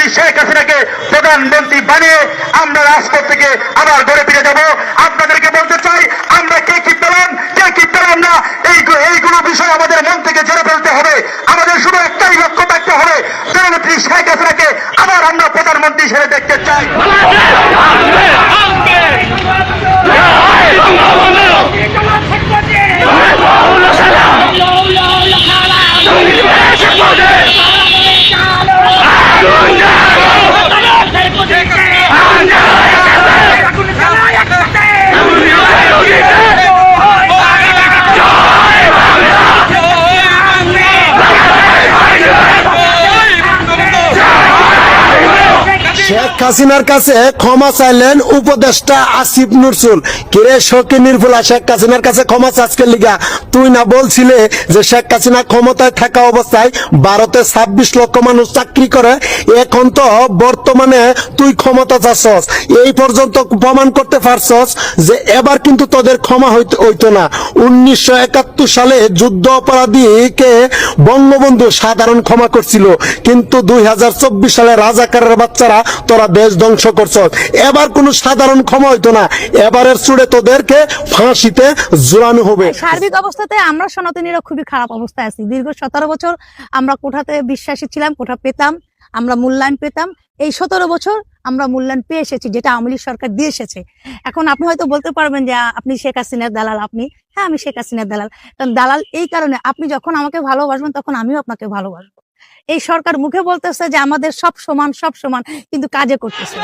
জননেত্রী শেখ হাসিনাকে প্রধানমন্ত্রী বানিয়ে আমরা রাজপথ থেকে আবার গড়ে ফিরে যাব আপনাদেরকে বলতে চাই আমরা কে কি পেলাম কে কি পেলাম না এই এইগুলো বিষয় আমাদের মন থেকে ঝেড়ে ফেলতে হবে আমাদের শুধু একটাই লক্ষ্য থাকতে হবে জননেত্রী শেখ হাসিনাকে আবার আমরা প্রধানমন্ত্রী হিসেবে দেখতে চাই শেখ হাসিনার কাছে ক্ষমা চাইলেন উপদেষ্টা আসিফ নরসুল। কিরে শোকে নির্ভুলা, শেখ হাসিনার কাছে ক্ষমা চাষকে লিগা? তুই না বলছিলে যে শেখ হাসিনা ক্ষমতায় থাকা অবস্থায় ভারতে ছাব্বিশ লক্ষ মানুষ চাকরি করে? এখন তো বর্তমানে তুই ক্ষমতা চাচ্ছস। এই পর্যন্ত প্রমাণ করতে পারছস যে এবার কিন্তু তোদের ক্ষমা হইতে হইতো না। উনিশশো একাত্তর সালে যুদ্ধ অপরাধীকে বঙ্গবন্ধু সাধারণ ক্ষমা করছিল। কিন্তু দুই হাজার চব্বিশ সালে রাজাকারের বাচ্চারা তোরা দেশ ধ্বংস করছ এবার কোনো সাধারণ ক্ষমা হইতো না। এবারের চুড়ে তোদেরকে ফাঁসিতে জোরানো হবে। সার্বিক অবস্থাতে আমরা সনাতনীরা খুবই খারাপ অবস্থায় আছি। দীর্ঘ সতেরো বছর আমরা কোঠাতে বিশ্বাসী ছিলাম, কোঠা পেতাম, আমরা মূল্যায়ন পেতাম। এই সতেরো বছর আমরা মূল্যায়ন পেয়ে এসেছি, যেটা আওয়ামী সরকার দিয়ে এসেছে। এখন আপনি হয়তো বলতে পারবেন যে আপনি শেখ হাসিনার দালাল, আপনি? হ্যাঁ আমি শেখ হাসিনার দালাল। কারণ দালাল এই কারণে, আপনি যখন আমাকে ভালোবাসবেন, তখন আমিও আপনাকে ভালোবাসবো। এই সরকার মুখে বলতেছে যে আমাদের সব সমান সব সমান, কিন্তু কাজে করতেছে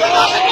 Come on!